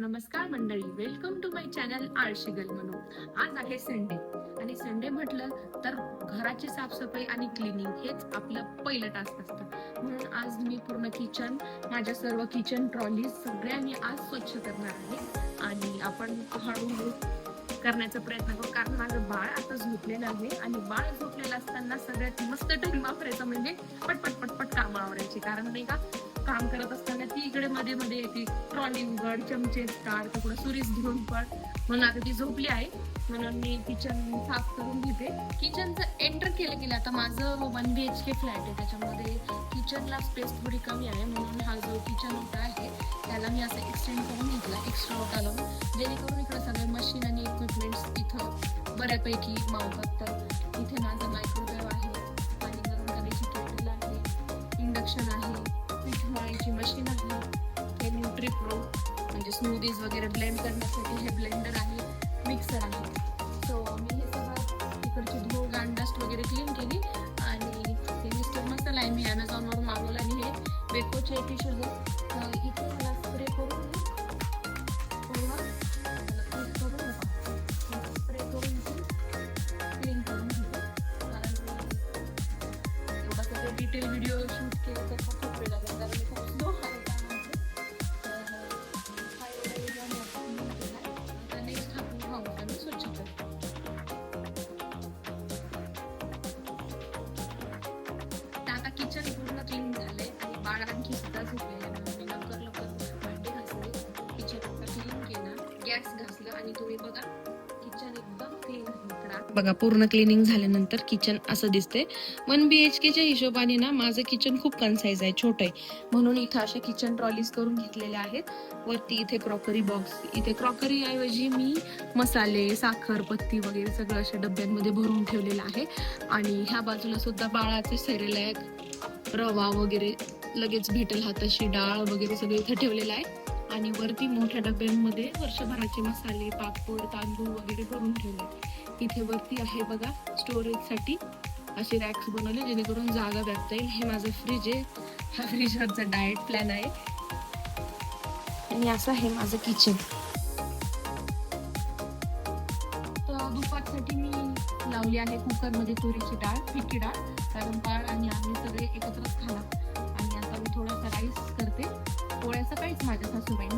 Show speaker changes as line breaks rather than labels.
नमस्कार मंडळी. Welcome to my channel आळशी म्हणून आज आहे संडे आणि संडे म्हटलं तर घराची साफसफाई आणि क्लिनिंग हेच आपलं पहिलं टास्क असतं. म्हणून आज मी पूर्ण किचन माझ्या सर्व किचन ट्रॉली सगळ्या मी आज स्वच्छ करणार आहे. आणि आपण हळूहळू करण्याचा प्रयत्न करू. कारण माझं बाळ आता झोपलेलं आहे. आणि बाळ झोपलेलं असताना सगळ्यात मस्त टाइम वापरायचं म्हणजे पटपट पटपट काम आवरायची कारण नाही का काम करत असताना तिकडे मध्ये मध्ये येते. ट्रॉली उघड चमचे तार तिकडे सुरीस घेऊन पण. म्हणून आता ती झोपली आहे. म्हणून मी किचन साफ करून घेते. किचनचं एंटर केलं गेलं. आता माझं one B H K flat आहे. त्याच्यामध्ये किचनला स्पेस थोडी कमी आहे. म्हणून हा जो किचन ओटा आहे त्याला मी असं एक्सटेंड करून घेतला. एक्स्ट्रा ओटा लावून जेणेकरून इकडे सगळे मशीन आणि इक्विपमेंट्स तिथं बऱ्यापैकी मावतात तर इथे माझं मायक्रोवेव्ह आहे. आणि गरम करायची केटल आहे. इंडक्शन आहे. पीठ मशीन आहे. हे न्यूट्री प्रो म्हणजे स्मूदीज वगैरे ब्लेंड करण्यासाठी हे ब्लेंडर आहे मिक्सर आहे. सो मी हे सगळं तिकडची धूळ गाण डस्ट वगैरे क्लीन केली आणि हे मिस्टर मसाला आहे मी ॲमेझॉनवर मागवलं आणि हे बेकोचे टिश्यूज तर इथे मला स्प्रे करून डिटेल व्हिडिओ शूट केला त्याचा आणि तुम्ही बघा किचन एकदम क्लीन बघा पूर्ण क्लिनिंग झाल्यानंतर किचन असं दिसते वन बी एच केच्या हिशोबाने ना माझं किचन खूप कन्साईज आहे छोटं आहे. म्हणून इथं अशा किचन ट्रॉलीज करून घेतलेल्या आहेत. वरती इथे क्रॉकरी बॉक्स इथे क्रॉकरी ऐवजी मी मसाले साखर पत्ती वगैरे सगळं अशा डब्यांमध्ये भरून ठेवलेलं आहे. आणि ह्या बाजूला सुद्धा बाळाचे सेरेलॅक रवा वगैरे लगेच भेटेल हाताशी डाळ वगैरे सगळं इथं ठेवलेलं आहे. आणि वरती मोठ्या डब्यांमध्ये वर्षभराचे मसाले पापड तांदूळ वगैरे भरून ठेवले. इथे वरती आहे बघा स्टोरेजसाठी असे रॅक्स बनवले जेणेकरून जागा व्यापता येईल. हे माझं फ्रीज आहे. हा फ्रीजवरचा डाएट प्लॅन आहे. आणि असं आहे माझं किचन तर दुपारसाठी मी लावली आहे कुकरमध्ये तुरीची डाळ फिकी डाळ कारण बाळ आणि आम्ही सगळे एकत्रच खाणार. आणि आता मी थोडासा राईस करते पोळ्या सकाळीच